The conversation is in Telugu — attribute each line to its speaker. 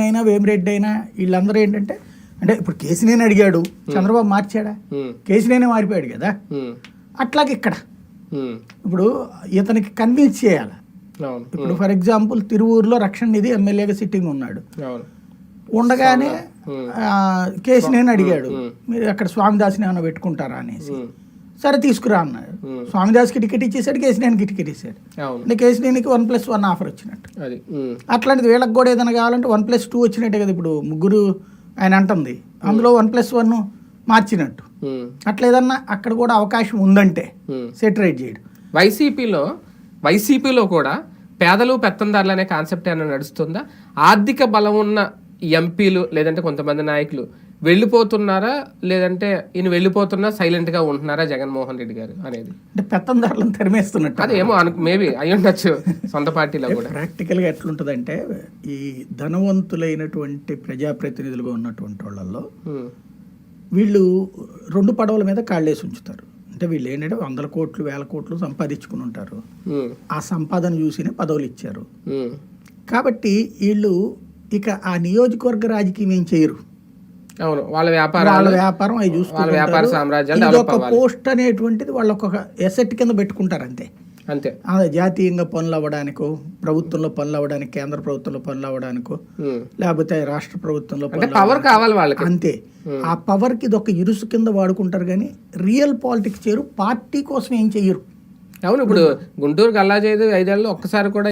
Speaker 1: కేసినేని అయినా వేమిరెడ్డి అయినా వీళ్ళందరూ ఏంటంటే అంటే ఇప్పుడు కేసినేని అడిగాడు చంద్రబాబు మార్చాడా? కేసినేనే మారిపోయాడు కదా? అట్లాగే ఇక్కడ. ఇప్పుడు ఇతనికి కన్విన్స్ చేయాలి? ఇప్పుడు ఫర్ ఎగ్జాంపుల్ తిరువూరులో రక్షణ నిధి ఎమ్మెల్యేగా సిట్టింగ్ ఉన్నాడు. ఉండగానే కేసినేని అడిగాడు. మీరు అక్కడ స్వామిదాస్ని ఏమైనా పెట్టుకుంటారా అనేసి. సరే తీసుకురా అన్నాడు.
Speaker 2: ఉమ్.
Speaker 1: స్వామిదాస్కి టికెట్ ఇచ్చేసాడు కేసినేనికి టికెట్ ఇచ్చాడు అంటే కేసినేనికి వన్ ప్లస్ వన్ ఆఫర్ వచ్చినట్టు. అట్లాంటిది వీళ్ళకి కూడా ఏదైనా కావాలంటే వన్ ప్లస్ టూ వచ్చినట్టే కదా ఇప్పుడు ముగ్గురు ఆయన అంటుంది. అందులో వన్ ప్లస్ వన్ మార్చినట్టు. అట్లా ఏదన్నా అక్కడ కూడా అవకాశం ఉందంటే. సెటరేట్ చేయడం.
Speaker 2: వైసీపీలో వైసీపీలో కూడా పేదలు పెత్తందారులు అనే కాన్సెప్ట్ ఏమైనా నడుస్తుందా? ఆర్థిక బలం ఉన్న ఎంపీలు లేదంటే కొంతమంది నాయకులు వెళ్ళిపోతున్నారా? లేదంటే ఈయన వెళ్ళిపోతున్నా సైలెంట్గా ఉంటున్నారా జగన్మోహన్ రెడ్డి గారు అనేది?
Speaker 1: అంటే పెత్తందారులను తరిమేస్తున్నట్టు.
Speaker 2: అదేమో మేబీ అయి ఉండొచ్చు సొంత పార్టీలో కూడా.
Speaker 1: ప్రాక్టికల్గా ఎట్లుంటుందంటే ఈ ధనవంతులైనటువంటి ప్రజాప్రతినిధులుగా ఉన్నటువంటి వాళ్ళల్లో వీళ్ళు రెండు పడవల మీద కాళ్ళేసి ఉంచుతారు. అంటే వీళ్ళు ఏంటంటే వందల కోట్లు వేల కోట్లు సంపాదించుకుని ఉంటారు. ఆ సంపాదన చూసినే పదవులు ఇచ్చారు. కాబట్టి వీళ్ళు ఇక ఆ నియోజకవర్గ రాజకీయం ఏం చేయరు.
Speaker 2: అవును వాళ్ళ
Speaker 1: వాళ్ళ
Speaker 2: వ్యాపారాలు
Speaker 1: వ్యాపారం అవి
Speaker 2: వాళ్ళ వ్యాపార సామ్రాజ్యాలు
Speaker 1: ఒక పోస్ట్ అనేటువంటిది వాళ్ళ ఒక ఎసెట్ కింద పెట్టుకుంటారు అంతే.
Speaker 2: అంతే.
Speaker 1: జాతీయంగా పనులు అవ్వడానికో ప్రభుత్వంలో పనులు అవ్వడానికి కేంద్ర ప్రభుత్వంలో పనులు అవ్వడానికో. లేకపోతే రాష్ట్ర ప్రభుత్వంలో
Speaker 2: పవర్ కావాలి వాళ్ళకి.
Speaker 1: అంతే. ఆ పవర్కి ఒక ఇరుసు కింద వాడుకుంటారు కానీ రియల్ పాలిటిక్స్ చేయరు పార్టీ కోసం ఏం చెయ్యరు.
Speaker 2: అవును ఇప్పుడు గుంటూరు గల్లా చేయదు ఐదేళ్ళు ఒక్కసారి కూడా